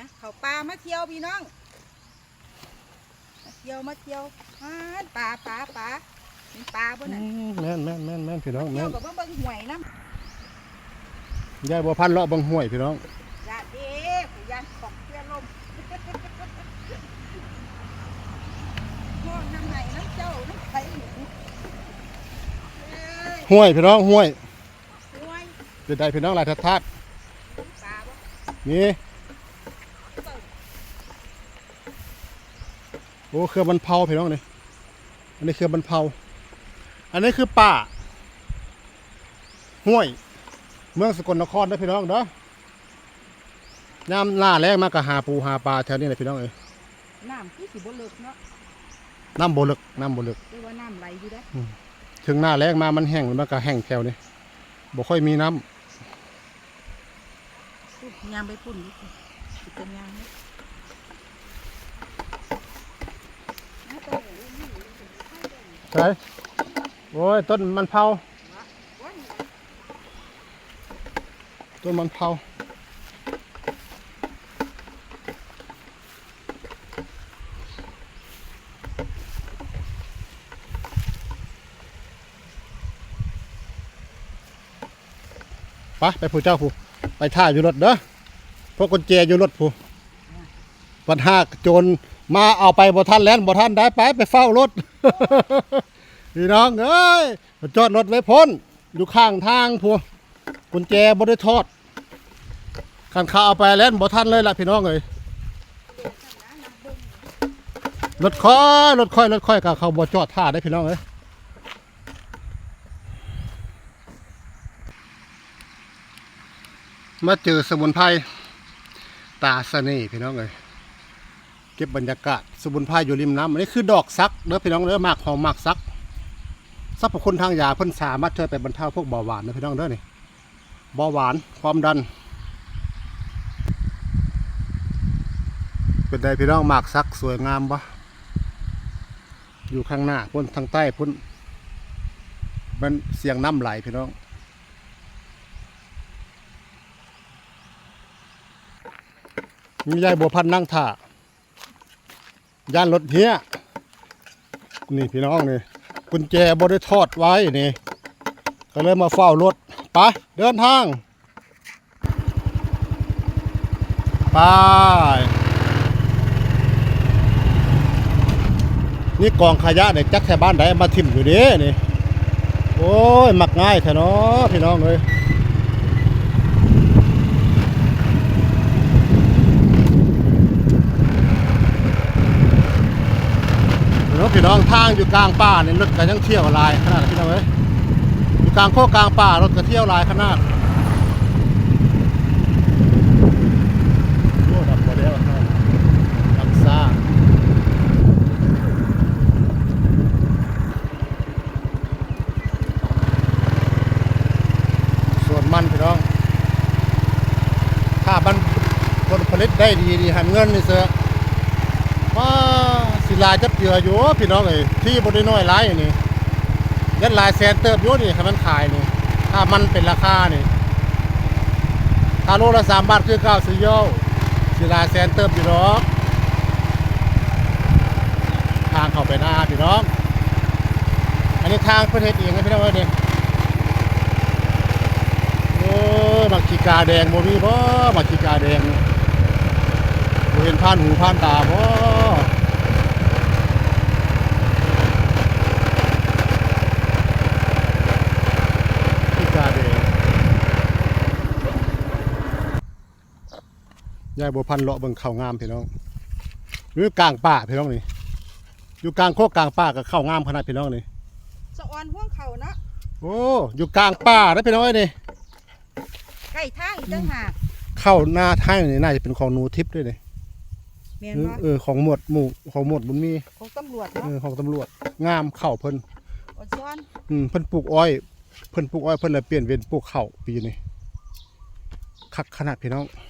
นะเขาปลามาเที่ยวพี่น้องมาเที่ยวมาเที่ยวอ่าปลาปลาปลาเป็นปลาบ่อืน่ะมแม่นแม่นแม่นแม่นพี่น้องเที่แม่ยวนกับว่าเบิ่งหวยน้ยายบัวพันธุ์เลาะเบังห้วยพี่น้องำยาเด้ผู้ยานของเที่ยวลมห้องน้ำไหนน้ำเจ้าน้ำไผ่หนูเอ้ยห้วยพี่น้องห้วยหวยเป็นใดพี่น้องหลายทัดทัดปลาบ่นี่ เบิ่ง โอ้เครือบันเผาพี่น้องนี่อันนี้เครือบันเผาอันนี้คือป่าห้วย เมืองสกลนครเด้อพี่น้องเด้อยามหน้าแรงมากก็หาปูหาปลาแถวนี้แหละพี่น้องเอ้ยน้ำคือสิบ่เลิกเนาะน้ำบ่ลึกน้ำบ่ลึกเรียกว่าน้ำไหลอยู่เด้อถึงหน้าแรงมามันแห้งมันก็แห้งแถวนี้บ่ค่อยมีน้ำพูดยามไปพุ่นนี่สิเป็นยามนี่เอาไปเลยนี่ ใช่โอ้ยต้นมันเผาต้นมันเผาไปไปผู้เจ้าผู้ไปท่าอยู่รถเด้อพวกกุญแจอยู่รถผู้ปัญหาโจร มาเอาไปบ่ทันแล้วบ่ทันได้ไปไปเฝ้ารถพี่น้องเอ้ยจอดรถไว้พ้น อยู่ข้างทางผู้กุญแจบ่ได้ทอดคันข้าเอาไปแล้วบ่ทันเลยล่ะพี่น้องเอ้ยรถค่อยรถค่อยรถค่อยกับเขาบ่จอดท่าได้พี่น้องเอ้ยมาเจอสมุนไพรตาเสน่ห์พี่น้องเอ้ย ก็บบรรยากาศสมุนไพรอยู่ริมน้ำอันนี้คือดอกซักเด้อพี่น้องเด้อมากหอมมากซักสรรพคุณทางยาเพิ่นสามารถช่วยไปบรรเทาพวกเบาหวานนะพี่น้องเด้อนี่เบาหวานความดัน เป็นไดพี่น้องหมากซักสวยงามปะอยู่ข้างหน้าพ้นทางใต้พ้นมันเสียงน้ำไหลพี่น้องมียายบัวพันธุ์นั่งท่า ย่านรถเฮียนี่พี่น้องนี่กุญแจบริทอดไว้นี่ ก็เลยมาเฝ้ารถไปเดินทางไปนี่กองขยะเนี่ยจักแค่บ้านใดมาทิ่มอยู่เด้นี่ โอ้ย มักง่ายแท้เนาะพี่น้องเลยเนาะ พี่น้องทางอยู่กลางป่าเนี่ยรถก็ยังเที่ยวลายขนาดพี่น้องเอ้ยอยู่กลางโคกกลางป่ารถก็เที่ยวลายขนาดโอ้ดับหมดแล้วครับดับซ่าส่วนมันพี่น้อง ถ้ามันผลผลิตได้ดีดีหันเงินนี่เสือว่า สิลายจับเหยื่ออยู่พี่น้องเอ้ยที่บริน้อยหลายนี่ยันลายแสนเติบอยู่นี่คันมันขายนี่ ถ้ามันเป็นราคานี่ถ้าโลละสามบาทคือเก้าสิโยสิลายแสนเติบอยู่ดอกทางเข้าไปหน้าพี่น้อง อันนี้ทางประเทศเองนะพี่น้องเอ้ยเนี่ยโอ้มักขีกาแดงบ่มีบ่มักขีกาแดงเห็นผ่านหูผ่านตาบ่พี่กาเด ยายบัวพันธุ์เลาะเบิ่งข้าวงามพี่น้องหรือกลางป่าพี่น้องนี่อยู่กลางโคกกลางป่ากับข้าวงามขนาดพี่น้องนี่สะออนห่วงเขาเนาะโอ้อยู่กลางป่านะพี่น้องเอ้ยนี่ใกล้ทางอีกต่างหากเข้าหน้าทางนี่น่าจะเป็นของหนูทิพย์ด้วยนี่แม่นเออบ่เออของหมวดหมู่ของหมวดบุญมีของตำรวจเอเนาะอของตำรวจงามเข้าเพิ่นอดซ้อนอืมเพิ่นปลูกอ้อย เพิ่นปลูกอ้อยเพิ่นเลยเปลี่ยนเป็นปลูกข้าวปีนี้คักขนาดพี่น้องเ